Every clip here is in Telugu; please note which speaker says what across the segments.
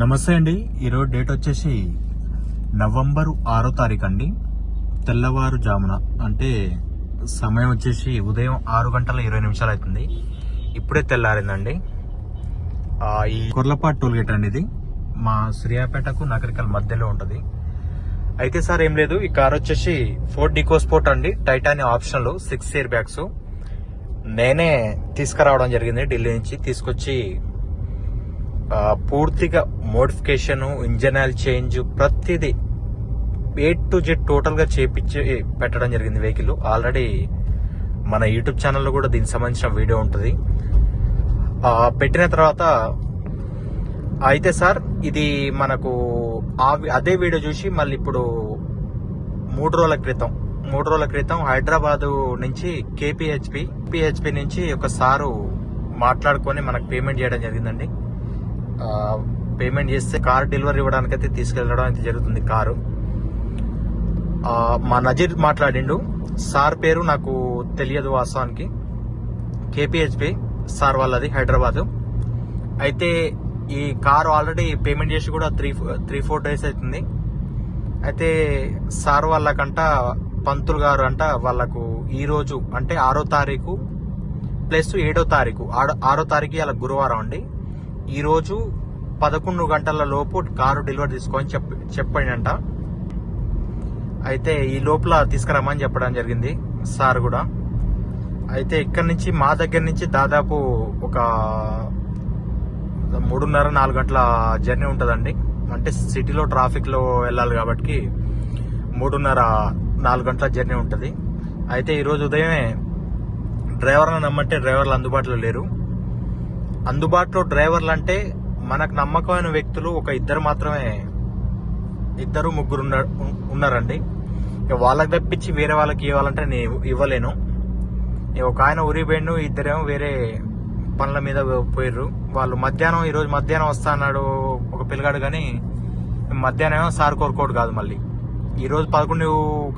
Speaker 1: నమస్తే అండి. ఈరోజు డేట్ వచ్చేసి నవంబరు ఆరో తారీఖు అండి తెల్లవారుజామున అంటే సమయం వచ్చేసి ఉదయం ఆరు గంటల ఇరవై నిమిషాలు అవుతుంది. ఇప్పుడే తెల్లారిందండి. ఈ కొర్లపాటు టోల్ గేట్ అండి ఇది. మా శ్రీయాపేటకు నగరికల్ మధ్యలో ఉంటుంది. అయితే సార్ ఏం లేదు. ఈ కార్ వచ్చేసి ఫోర్ డికోస్పోర్ట్ అండి. టైటానియం ఆప్షన్లు సిక్స్ ఇయర్ బ్యాగ్స్. నేనే తీసుకురావడం జరిగింది ఢిల్లీ నుంచి. తీసుకొచ్చి పూర్తిగా మోడిఫికేషను ఇంజన్ ఆయిల్ చేంజ్ ప్రతిదీ ఏ టు జెడ్ టోటల్గా చేపించి పెట్టడం జరిగింది వెహికల్. ఆల్రెడీ మన యూట్యూబ్ ఛానల్లో కూడా దీనికి సంబంధించిన వీడియో ఉంటుంది. పెట్టిన తర్వాత అయితే సార్ ఇది మనకు ఆ అదే వీడియో చూసి మళ్ళీ ఇప్పుడు మూడు రోజుల క్రితం మూడు రోజుల క్రితం హైదరాబాదు నుంచి కేపీహెచ్పి పిహెచ్పి నుంచి ఒక సారు మాట్లాడుకొని మనకు పేమెంట్ చేయడం జరిగిందండి. పేమెంట్ చేస్తే కార్ డెలివరీ ఇవ్వడానికి అయితే తీసుకెళ్ళడం అయితే జరుగుతుంది కారు. మా నజీర్ మాట్లాడిండు. సార్ పేరు నాకు తెలియదు వాస్తవానికి. కేపీహెచ్పి సార్ వాళ్ళది హైదరాబాదు. అయితే ఈ కారు ఆల్రెడీ పేమెంట్ చేసి కూడా త్రీ త్రీ ఫోర్ డేస్ అవుతుంది. అయితే సార్ వాళ్ళకంట పంతులు గారు అంట వాళ్ళకు ఈరోజు అంటే ఆరో తారీఖు ప్లస్ ఏడో తారీఖు ఆడో- ఆరో తారీఖు అలా గురువారం అండి. ఈరోజు పదకొండు గంటల లోపు కారు డెలివరీ తీసుకొని చెప్ చెప్పాడంట. అయితే ఈ లోపల తీసుకురామని చెప్పడం జరిగింది సార్ కూడా. అయితే ఇక్కడి నుంచి మా దగ్గర నుంచి దాదాపు ఒక మూడున్నర నాలుగు గంటల జర్నీ ఉంటుందండి. అంటే సిటీలో ట్రాఫిక్లో వెళ్ళాలి కాబట్టి మూడున్నర నాలుగు గంటల జర్నీ ఉంటుంది. అయితే ఈరోజు ఉదయమే డ్రైవర్లను నమ్మంటే డ్రైవర్లు అందుబాటులో లేరు. అందుబాటులో డ్రైవర్లు అంటే మనకు నమ్మకమైన వ్యక్తులు ఒక ఇద్దరు మాత్రమే. ఇద్దరు ముగ్గురు ఉన్నారండి. ఇక వాళ్ళకి తప్పించి వేరే వాళ్ళకి ఇవ్వాలంటే నేను ఇవ్వలేను. ఇక ఒక ఆయన ఊరిపోయిండు ఇద్దరేమో వేరే పనుల మీద పోయిర్రు. వాళ్ళు మధ్యాహ్నం ఈరోజు మధ్యాహ్నం వస్తా అన్నాడు ఒక పిల్లగాడు కానీ మధ్యాహ్నం ఏమో సార్ కోరుకోడు కాదు మళ్ళీ. ఈరోజు పదకొండు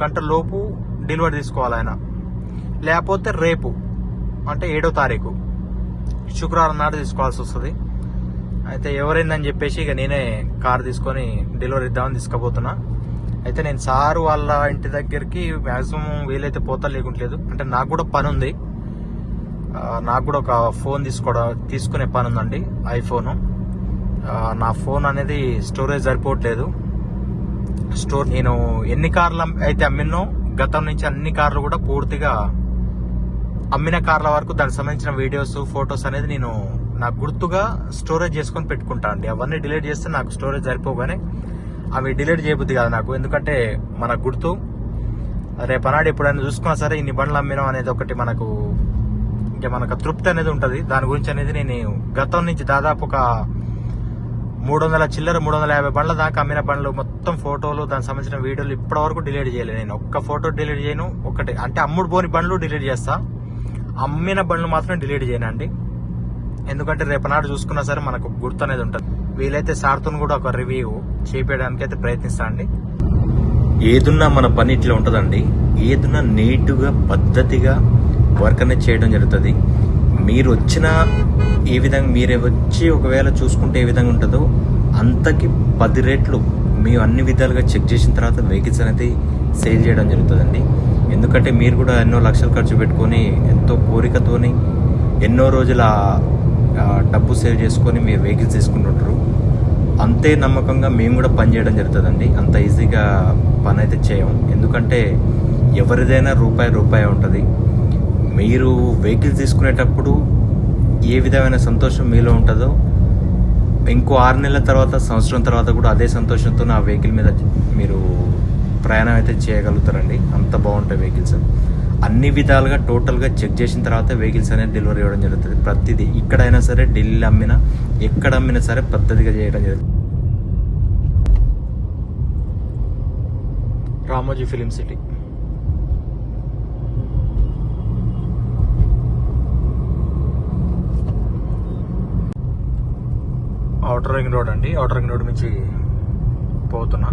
Speaker 1: గంటల లోపు డెలివరీ తీసుకోవాలి ఆయన. లేకపోతే రేపు అంటే ఏడో తారీఖు. శుక్రవారం నాడు తీసుకోవాల్సి వస్తుంది. అయితే ఎవరైందని చెప్పేసి ఇక నేనే కార్ తీసుకొని డెలివరీ ఇద్దామని తీసుకుపోతున్నా. అయితే నేను సారు వాళ్ళ ఇంటి దగ్గరికి మ్యాక్సిమం వీలైతే పోతా లేకుంటలేదు. అంటే నాకు కూడా పని ఉంది. నాకు కూడా ఒక ఫోన్ తీసుకోవడం తీసుకునే పని ఉందండి ఐఫోను. నా ఫోన్ అనేది స్టోరేజ్ సరిపోవట్లేదు. స్టోర్ నేను ఎన్ని కార్లు అయితే అమ్మినో గతం నుంచి అన్ని కార్లు కూడా పూర్తిగా అమ్మిన కార్ల వరకు దానికి సంబంధించిన వీడియోస్ ఫొటోస్ అనేది నేను నాకు గుర్తుగా స్టోరేజ్ చేసుకొని పెట్టుకుంటా అండి. అవన్నీ డిలీట్ చేస్తే నాకు స్టోరేజ్ సరిపోగానే అవి డిలీట్ చేయబుద్ది కాదు నాకు. ఎందుకంటే మన గుర్తు రేపనాడు ఎప్పుడైనా చూసుకున్నా సరే ఇన్ని బండ్లు అమ్మినాం అనేది ఒకటి మనకు ఇంకా మనకు తృప్తి అనేది ఉంటుంది. దాని గురించి అనేది నేను గతం నుంచి దాదాపు ఒక మూడు వందల చిల్లర మూడు వందల యాభై బండ్ల దాకా అమ్మిన బండ్లు మొత్తం ఫోటోలు దానికి సంబంధించిన వీడియోలు ఇప్పటి వరకు డిలీట్ చేయలేదు. నేను ఒక్క ఫోటో డిలీట్ చేయను ఒకటి అంటే అమ్ముడు పోని బండ్లు డిలీట్ చేస్తాను అమ్మిన బండ్లు మాత్రం డిలీట్ చేయనండి. ఎందుకంటే రేపనాడు చూసుకున్నా సరే మనకు గుర్తు అనేది ఉంటుంది. వీలైతే సార్తో కూడా ఒక రివ్యూ చేపేయడానికి అయితే ప్రయత్నిస్తానండి ఏదున్నా మన పని ఇట్లా ఉంటుందండి. ఏదున్నా నీటుగా పద్ధతిగా వర్క్ అనేది చేయడం జరుగుతుంది. మీరు వచ్చిన ఏ విధంగా మీరే వచ్చి ఒకవేళ చూసుకుంటే ఏ విధంగా ఉంటుందో అంతకి పది రేట్లు మేము అన్ని విధాలుగా చెక్ చేసిన తర్వాత వెహికల్స్ అనేది సేల్ చేయడం జరుగుతుందండి. ఎందుకంటే మీరు కూడా ఎన్నో లక్షలు ఖర్చు పెట్టుకొని ఎంతో కోరికతోని ఎన్నో రోజుల డబ్బు సేవ్ చేసుకొని మీరు వెహికల్స్ తీసుకుంటుంటారు. అంతే నమ్మకంగా మేము కూడా పని చేయడం జరుగుతుందండి. అంత ఈజీగా పని అయితే చేయం. ఎందుకంటే ఎవరిదైనా రూపాయి రూపాయి ఉంటుంది. మీరు వెహికల్స్ తీసుకునేటప్పుడు ఏ విధమైన సంతోషం మీలో ఉంటుందో ఇంకో ఆరు నెలల తర్వాత సంవత్సరం తర్వాత కూడా అదే సంతోషంతో ఆ వెహికల్ మీద మీరు ప్రయాణం అయితే చేయగలుగుతారండి. అంత బాగుంటాయి వెహికల్స్. అన్ని విధాలుగా టోటల్గా చెక్ చేసిన తర్వాత వెహికల్స్ అనేది డెలివరీ ఇవ్వడం జరుగుతుంది. ప్రతిదీ ఇక్కడైనా సరే ఢిల్లీ అమ్మినా ఎక్కడ అమ్మినా సరే పద్ధతిగా చేయడం జరుగుతుంది. Ramoji film city. Outer ring road అండి. అవుటర్ రింగ్ రోడ్ నుంచి పోతున్నా.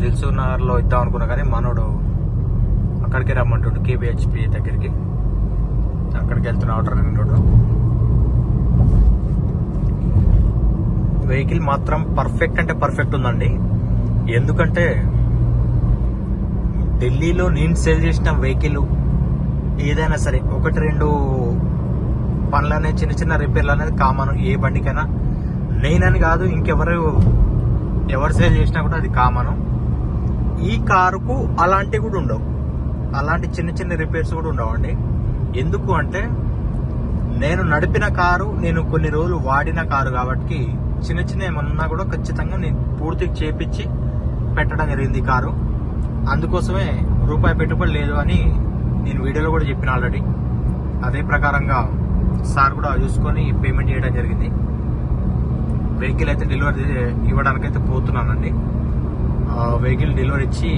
Speaker 1: దిల్సు నగర్లో ఇద్దాం అనుకున్నా కానీ మనోడు అక్కడికి రమ్మంటుడు కేబిహెచ్పి దగ్గరికి. అక్కడికి వెళ్తున్నా ఆర్డర్ రింగ్ వెహికల్ మాత్రం పర్ఫెక్ట్ అంటే పర్ఫెక్ట్ ఉందండి. ఎందుకంటే ఢిల్లీలో నేను సేల్ చేసిన వెహికల్ ఏదైనా సరే ఒకటి రెండు పనులు అనేది చిన్న చిన్న రిపేర్లు అనేది కామన్ ఏ బండికైనా. నేనని కాదు ఇంకెవరు ఎవరు సేల్ చేసినా కూడా అది కామను ఈ కారుకు అలాంటివి కూడా ఉండవు. అలాంటి చిన్న చిన్న రిపేర్స్ కూడా ఉండవండి ఎందుకు అంటే నేను నడిపిన కారు నేను కొన్ని రోజులు వాడిన కారు కాబట్టి చిన్న చిన్న ఏమన్నా కూడా ఖచ్చితంగా నేను పూర్తిగా చేపించి పెట్టడం జరిగింది కారు. అందుకోసమే రూపాయి పెట్టుబడి లేదు అని నేను వీడియోలో కూడా చెప్పిన ఆల్రెడీ. అదే ప్రకారంగా సార్ కూడా చూసుకొని పేమెంట్ చేయడం జరిగింది. వెహికల్ అయితే డెలివరీ ఇవ్వడానికైతే పోతున్నానండి. వెహికల్ డెలివరీ ఇచ్చి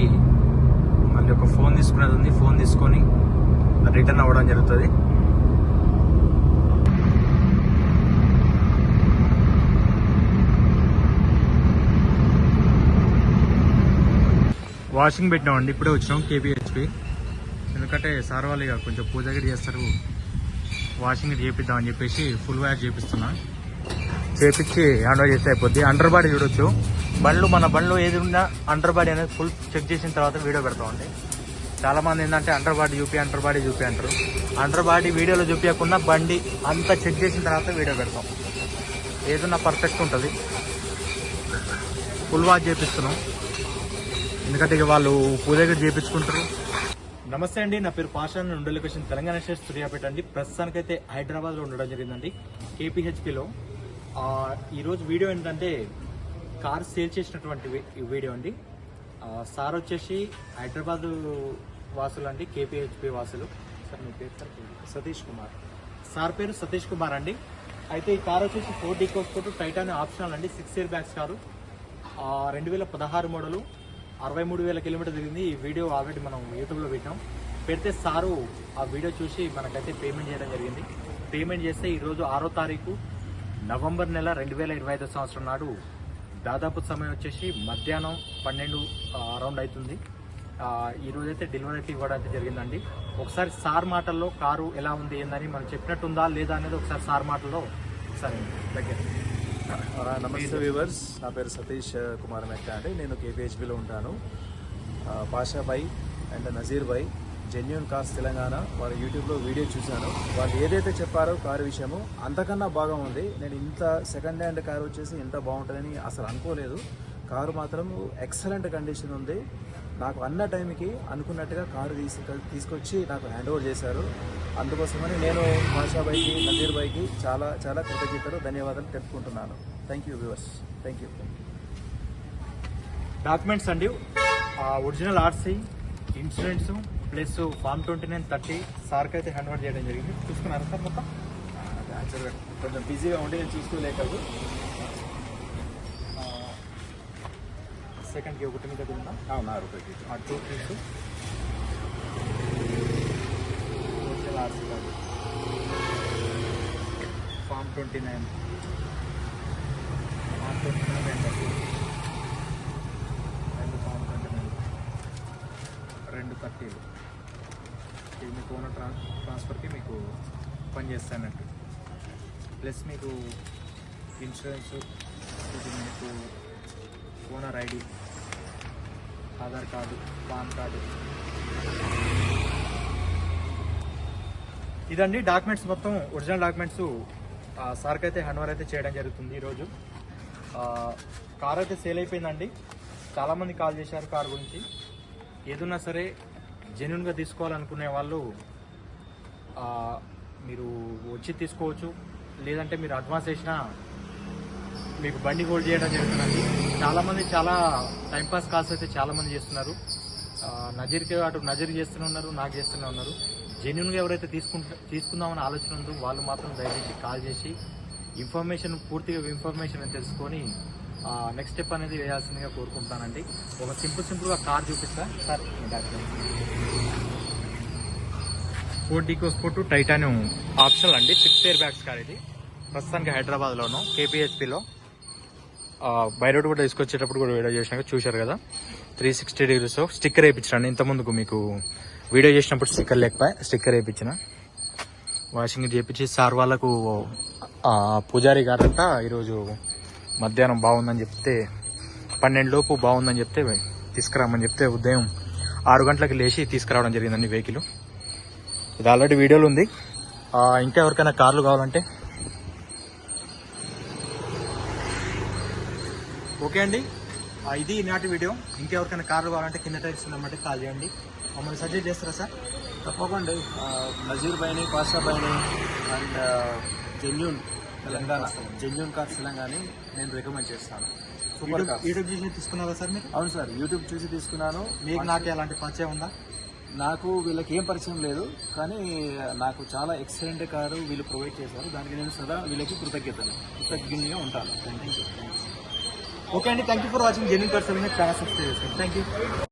Speaker 1: మళ్ళీ ఒక ఫోన్ తీసుకునేది ఉంది. ఫోన్ తీసుకొని రిటర్న్ అవ్వడం జరుగుతుంది. వాషింగ్ పెట్టినామండి. ఇప్పుడే వచ్చినాం కేపీహెచ్పి ఎందుకంటే సార్ వాళ్ళు ఇక కొంచెం పూజ గడి చేస్తారు. వాషింగ్ గిరి చేపిద్దామని చెప్పేసి ఫుల్ వ్యాష్ చేపిస్తున్నా. చేపించి హ్యాండ్ ఓవర్ చేస్తే అయిపోద్ది. అండర్ బాడీ చూడొచ్చు. బండ్లు మన బండ్లు ఏది ఉన్నా అండర్ బాడీ అనేది ఫుల్ చెక్ చేసిన తర్వాత వీడియో పెడతామండి చాలామంది ఏంటంటే అండర్ బాడీ చూపి అండర్ బాడీ చూపి అంటారు. అండర్ బాడీ వీడియోలో చూపించకుండా బండి అంతా చెక్ చేసిన తర్వాత వీడియో పెడతాం. ఏదన్నా పర్ఫెక్ట్ ఉంటుంది. ఫుల్ వాష్ చేపిస్తున్నాం. ఎందుకంటే ఇక వాళ్ళు పూజ దగ్గర చేపించుకుంటారు. నమస్తే అండి నా పేరు పాషా నుండి లొకేషన్ తెలంగాణ స్టేట్ సూర్యాపేట అండి. ప్రస్తుతానికైతే హైదరాబాద్లో ఉండడం జరిగిందండి కేపీహెచ్పిలో ఈరోజు వీడియో ఏంటంటే కార్ సేల్ చేసినటువంటి వీడియో అండి. సార్ వచ్చేసి హైదరాబాద్ వాసులు అండి కేపీహెచ్పి వాసులు. సార్ మీ పేరు సార్? సతీష్ కుమార్. సార్ పేరు సతీష్ కుమార్ అండి. అయితే ఈ కార్ వచ్చేసి ఫోర్ డీకోస్ కొట్టు టైటాన్ ఆప్షనల్ అండి సిక్స్ ఇయర్ బ్యాగ్స్ కారు. రెండు వేల పదహారు మోడలు అరవై మూడు వేల కిలోమీటర్ తిరిగింది ఈ వీడియో ఆల్రెడీ మనం యూట్యూబ్లో పెట్టాం. పెడితే సారు ఆ వీడియో చూసి మనకైతే పేమెంట్ చేయడం జరిగింది. పేమెంట్ చేస్తే ఈరోజు ఆరో తారీఖు నవంబర్ నెల రెండు వేల ఇరవై ఐదో సంవత్సరం నాడు దాదాపు సమయం వచ్చేసి మధ్యాహ్నం పన్నెండు అరౌండ్ అవుతుంది. ఈరోజు అయితే డెలివరీ అయితే ఇవ్వడం జరిగిందండి. ఒకసారి సార్ మాటల్లో కారు ఎలా ఉంది ఏందని మనం చెప్పినట్టుందా లేదా అనేది ఒకసారి సార్ మాటల్లో ఒకసారి దగ్గర
Speaker 2: నమస్తే వ్యూవర్స్ నా పేరు సతీష్ కుమార్ మెక్క అండి. నేను కేపీహెచ్బిలో ఉంటాను. ఆ, Pasha bhai and Nazeer bhai. Genuine cars Telangana వారి యూట్యూబ్లో వీడియో చూశాను. వాళ్ళు ఏదైతే చెప్పారో కారు విషయము అంతకన్నా బాగా ఉంది. నేను ఇంత సెకండ్ హ్యాండ్ కారు వచ్చేసి ఇంత బాగుంటుందని అసలు అనుకోలేదు. కారు మాత్రం ఎక్సలెంట్ కండిషన్ ఉంది. నాకు అన్న టైంకి అనుకున్నట్టుగా కారు తీసు తీసుకొచ్చి నాకు హ్యాండ్ ఓవర్ చేశారు. అందుకోసమని నేను మాషా బైకి నజీర్ బైకి చాలా చాలా కృతజ్ఞతలు ధన్యవాదాలు తెలుపుకుంటున్నాను. Thank you viewers thank you
Speaker 1: documents అండి. Original RC insurance plus form twenty nine thirty సార్కి అయితే హ్యాండ్ ఓవర్ చేయడం జరిగింది. చూసుకున్నారా సార్ మొత్తం?
Speaker 2: యాక్చువల్గా కొంచెం బిజీగా ఉండి నేను చూసుకోలేకదు
Speaker 1: సెకండ్కి ఒకటి మీద ఉందా?
Speaker 2: అవునా రూపాయకి
Speaker 1: ఆ టూ ఒరిజినల్ ఆర్సీ కాదు form twenty nine. Form twenty nine రెండు రెండు ఫామ్ ట్వంటీ నైన్ రెండు థర్టీలు ఇది మీకు ఓనర్ ట్రాన్ ట్రాన్స్ఫర్కి మీకు పని చేస్తానట్టు. ప్లస్ మీకు ఇన్సూరెన్స్ ఇది మీకు owner ID Aadhaar card PAN card. ఇదండి డాక్యుమెంట్స్ మొత్తం ఒరిజినల్ డాక్యుమెంట్స్. సార్కి అయితే హ్యాండ్ఓవర్ అయితే చేయడం జరుగుతుంది ఈరోజు. కార్ అయితే సేల్ అయిపోయిందండి. చాలామంది కాల్ చేశారు కార్ గురించి. ఏదున్నా సరే జెన్యున్గా తీసుకోవాలనుకునే వాళ్ళు మీరు వచ్చి తీసుకోవచ్చు. లేదంటే మీరు అడ్వాన్స్ వేసినా మీకు బండి హోల్డ్ చేయడం జరుగుతుందండి. చాలామంది చాలా టైంపాస్ కాల్స్ అయితే చాలామంది చేస్తున్నారు. ఆ, నజీర్కి అటు నజీర్ చేస్తూనే ఉన్నారు నాకు చేస్తూనే ఉన్నారు. జెన్యున్గా ఎవరైతే తీసుకుంటా తీసుకుందామని ఆలోచన ఉందో వాళ్ళు మాత్రం దయచేసి కాల్ చేసి ఇన్ఫర్మేషన్ పూర్తిగా ఇన్ఫర్మేషన్ తెలుసుకొని నెక్స్ట్ స్టెప్ అనేది వేయాల్సిందిగా కోరుకుంటానండి. ఒక సింపుల్ సింపుల్గా కార్ చూపిస్తా. Sir Ford EcoSport titanium optional అండి. సిక్స్ ఇయర్ బ్యాగ్స్ కార్ ఇది. ప్రస్తుతానికి హైదరాబాద్లోను కేపీహెచ్పిలో బై రోడ్ కూడా తీసుకొచ్చేటప్పుడు కూడా వీడియో చేసినాక చూశారు కదా. త్రీ సిక్స్టీ డిగ్రీస్ స్టిక్కర్ వేయించాను ఇంత ముందుకు మీకు వీడియో చేసినప్పుడు స్టిక్కర్ లేకపోయి స్టిక్కర్ వేయించిన. వాషింగ్ చేయించి సార్ వాళ్ళకు పూజారి గారంట ఈరోజు మధ్యాహ్నం బాగుందని చెప్తే పన్నెండు లోపు బాగుందని చెప్తే తీసుకురామని చెప్తే ఉదయం ఆరు గంటలకు లేచి తీసుకురావడం జరిగిందండి వెహికల్. ఇది ఆల్రెడీ వీడియోలో ఉంది. ఇంకా ఎవరికైనా కార్లు కావాలంటే? ఓకే అండి. ఇది నాటి వీడియో. ఇంకెవరికైనా కార్లు కావాలంటే కింద టైప్స్ ఉన్నమాట కాల్ చేయండి. మమ్మల్ని సజెస్ట్ చేస్తారా సార్?
Speaker 2: తప్పకుండా. నజీర్ బైని Pasha బైని and genuine Telangana. Genuine cars Telangana నేను రికమెండ్ చేస్తాను. సూపర్
Speaker 1: యూట్యూబ్
Speaker 2: కార్స్
Speaker 1: యూట్యూబ్ చూసి తీసుకున్నారా సార్ మీరు?
Speaker 2: అవును సార్ యూట్యూబ్ చూసి తీసుకున్నాను.
Speaker 1: మీకు నాకు అలాంటి పరిచయం ఉందా?
Speaker 2: నాకు వీళ్ళకి ఏం పరిచయం లేదు కానీ నాకు చాలా ఎక్సలెంట్ కారు వీళ్ళు ప్రొవైడ్ చేశారు. దానికి నేను సదా వీళ్ళకి కృతజ్ఞతలు. కృతజ్ఞతగా ఉంటాను.
Speaker 1: ఓకే అండి thank you for watching genuine person channel subscribe చేసుకోండి థ్యాంక్ యూ